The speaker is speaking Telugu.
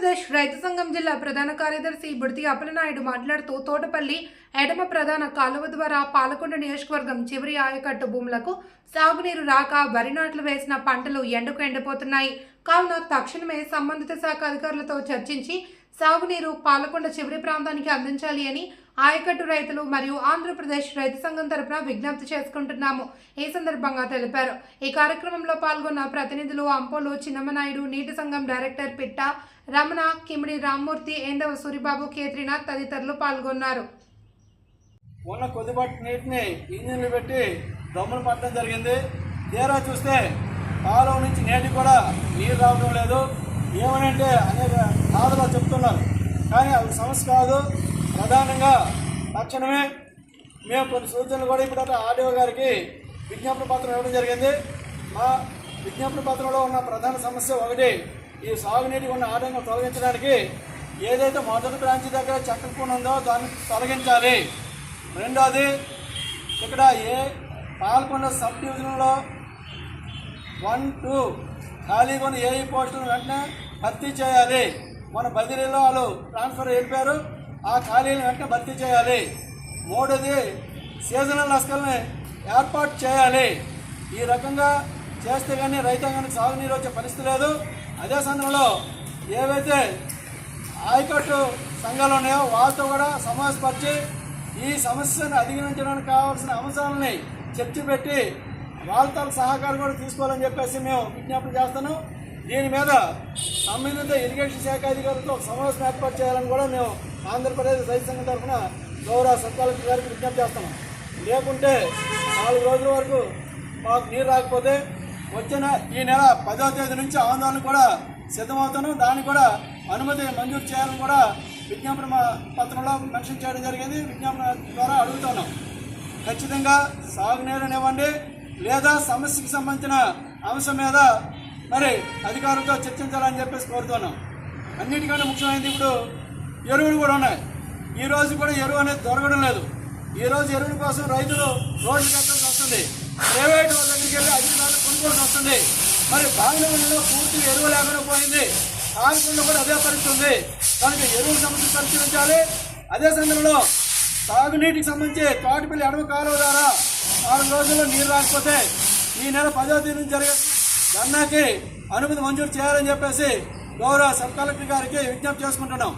ఆంధ్రప్రదేశ్ రైతు సంఘం జిల్లా ప్రధాన కార్యదర్శి బుడితి అప్పలనాయుడు మాట్లాడుతూ తోటపల్లి ఎడమ ప్రధాన కాలువ ద్వారా పాలకొండ నియోజకవర్గం చివరి ఆయకట్టు భూములకు సాగునీరు రాక వరి నాట్లు వేసిన పంటలు ఎండకు ఎండిపోతున్నాయి. కావున తక్షణమే సంబంధిత శాఖ అధికారులతో చర్చించి సాగునీరు పాలకొండ చివరి ప్రాంతానికి అందించాలి అని ఆయకట్టు రైతులు మరియు ఆంధ్రప్రదేశ్ రైతు సంఘం తరపున విజ్ఞప్తి చేసుకుంటున్నాము. ఈ సందర్భంగా తెలిపారు. ఈ కార్యక్రమంలో పాల్గొన్న ప్రతినిధులు అంపోలు చిన్నమనాయుడు నీటి సంఘం డైరెక్టర్ పిట్ట రమణ కిమిడి రామ్మూర్తి ఏందవ సూరిబాబు కేత్రినాథ్ తదితరులు పాల్గొన్నారు. ఉన్న కొద్దిపాటి నీటిని ఇంజిన్లు పెట్టి దమ్ములు పట్టడం జరిగింది. తీరా చూస్తే కాలువ నుంచి నేటి కూడా నీరు రావడం లేదు. ఏమనంటే అనేక బాధలు చెప్తున్నారు. కానీ అది సమస్య కాదు. ప్రధానంగా తక్షణమే మేము కొన్ని సూచనలు కూడా ఇప్పుడు ఆర్డీఓ గారికి విజ్ఞాపన పత్రం ఇవ్వడం జరిగింది. మా విజ్ఞాపన పత్రంలో ఉన్న ప్రధాన సమస్య ఒకటి ఈ సాగునీటి ఉన్న ఆటంకం తొలగించడానికి ఏదైతే మొదటి బ్రాంచ్ దగ్గర చక్కకుండా ఉందో దాన్ని తొలగించాలి. రెండోది ఇక్కడ ఏ పాల్గొన్న సబ్ డివిజన్లో వన్ టూ ఖాళీగా ఉన్న ఏ పోస్టులను వెంటనే భర్తీ చేయాలి. మన బదిలీలో వాళ్ళు ట్రాన్స్ఫర్ వెళ్ళిపోయారు. ఆ ఖాళీలను వెంటనే భర్తీ చేయాలి. మూడోది సీజనల్ నష్టల్ని ఏర్పాటు చేయాలి. ఈ రకంగా చేస్తే కానీ రైతాంగానికి సాగునీరు వచ్చే పరిస్థితి లేదు. అదే సందర్భంలో ఏవైతే ఆయకట్టు సంఘాలు ఉన్నాయో వాళ్ళతో కూడా సమావేశపరిచి ఈ సమస్యను అధిగమించడానికి కావాల్సిన అంశాలని చర్చ పెట్టి వాళ్ళతో సహకారం కూడా తీసుకోవాలని చెప్పేసి మేము విజ్ఞాపన చేస్తాను దీని మీద సంబంధిత ఇరిగేషన్ శాఖ అధికారులతో సమావేశం ఏర్పాటు చేయాలని కూడా మేము ఆంధ్రప్రదేశ్ రైతు సంఘం తరఫున గౌరవ సబ్ కలెక్టర్ గారికి విజ్ఞప్తి చేస్తున్నాం. లేకుంటే నాలుగు రోజుల వరకు మాకు నీరు రాకపోతే వచ్చిన ఈ నెల పదో తేదీ నుంచి ఆందోళన కూడా సిద్ధమవుతాను దాన్ని కూడా అనుమతి మంజూరు చేయాలని కూడా విజ్ఞాపన పత్రంలో మెన్షన్ చేయడం జరిగింది. విజ్ఞాపన ద్వారా అడుగుతున్నాం. ఖచ్చితంగా సాగునీరునివ్వండి లేదా సమస్యకి సంబంధించిన అంశం మీద మరి అధికారులతో చర్చించాలని చెప్పేసి కోరుతున్నాం. అన్నిటికంటే ముఖ్యమైనది ఇప్పుడు ఎరువులు కూడా ఉన్నాయి. ఈ రోజు కూడా ఎరువు అనేది దొరకడం లేదు. ఈ రోజు ఎరువుల కోసం రైతులు రోడ్లు కట్టాల్సి వస్తుంది. ప్రైవేట్ వాళ్ళ దగ్గరికి వెళ్ళి అధికారులు కొనుక్కోవాల్సి వస్తుంది. మరి బాంగ్లాదేశ్లో పూర్తిగా ఎరువు లేకుండా పోయింది. కాకుండా కూడా అదే పరిస్థితి ఉంది. కనుక ఎరువుల సమస్య పరిశీలించాలి. అదే సందర్భంలో తాగునీటికి సంబంధించి తోటపల్లి అడవి కాలువ ద్వారా ఆరు రోజుల్లో నీరు రాకపోతే ఈ నెల పదో తేదీ నుంచి జరిగే ధర్నాకి అనుమతి మంజూరు చేయాలని చెప్పేసి గౌరవ సబ్ కలెక్టర్ గారికి విజ్ఞప్తి చేసుకుంటున్నాం.